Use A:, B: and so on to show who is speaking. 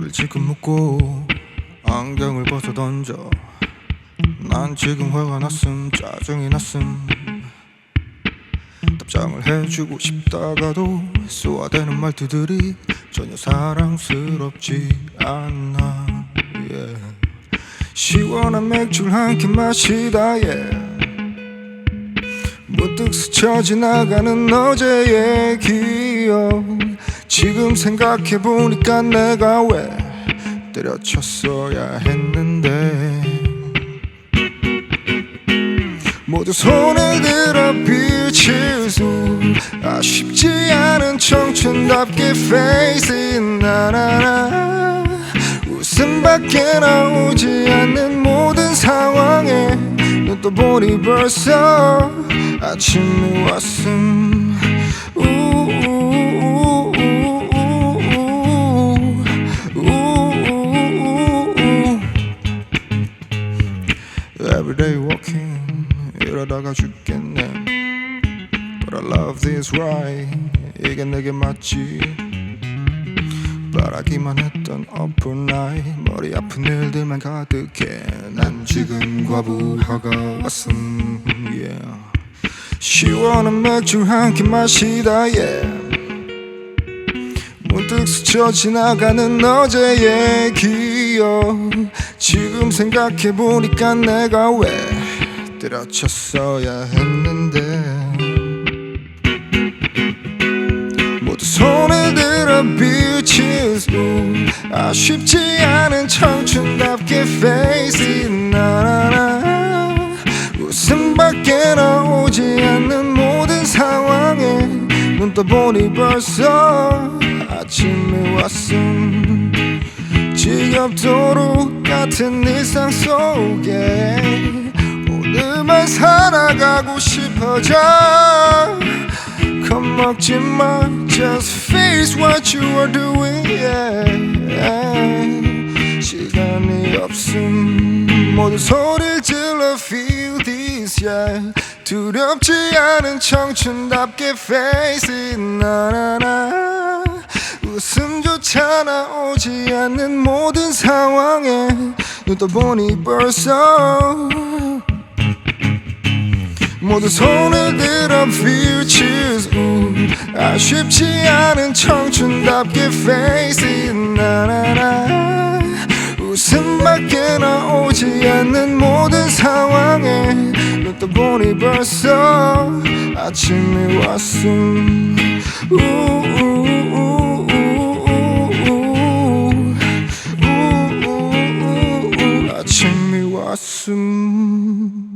A: 너를 지금 묻고 안경을 벗어 던져 난 지금 화가 났음 짜증이 났음 답장을 해주고 싶다가도 쏘아대는 말투들이 전혀 사랑스럽지 않아 yeah. 시원한 맥주를 한 캔 마시다 yeah. 무뚝 스쳐 지나가는 어제의 기억 지금 생각해보니까 내가 왜 때려쳤어야 했는데. 모두 손을 들어 빛이소 아쉽지 않은 청춘답게 페이스 나나나. 웃음밖에 나오지 않는 모든 상황에 눈떠보니 벌써 아침 왔음. everyday walking 이러다가 죽겠네 But I love this ride 이게 내게 맞지 바라기만 했던 어플 나이 머리 아픈 일들만 가득해 난 지금 과부하가 왔음 yeah. 시원한 맥주 한 캔 마시다 yeah. 문득 스쳐 지나가는 어제의 기억. 지금 생각해보니까 내가 왜 때려쳤어야 했는데. 모두 손을 들어 우, 아쉽지 않은 청춘답게 face it 눈 떠보니 벌써 아침이 왔음. 지겹도록 같은 일상 속에 오늘만 살아가고 싶어져. 겁먹지 마 Just face what you are doing. yeah. 시간이 없음. 모두 소리를 질러 feel yeah. 두렵지 않은 청춘답게 face it 나나나 웃음조차 나오지 않는 모든 상황에 눈 떠보니 벌써 모두 손을 들어 futures 우, 아쉽지 않은 청춘답게 face it 나나나 웃음밖에 나오지 않는 모든 상황에 눈떠 보니 벌써 아침이 왔어 아침이 왔음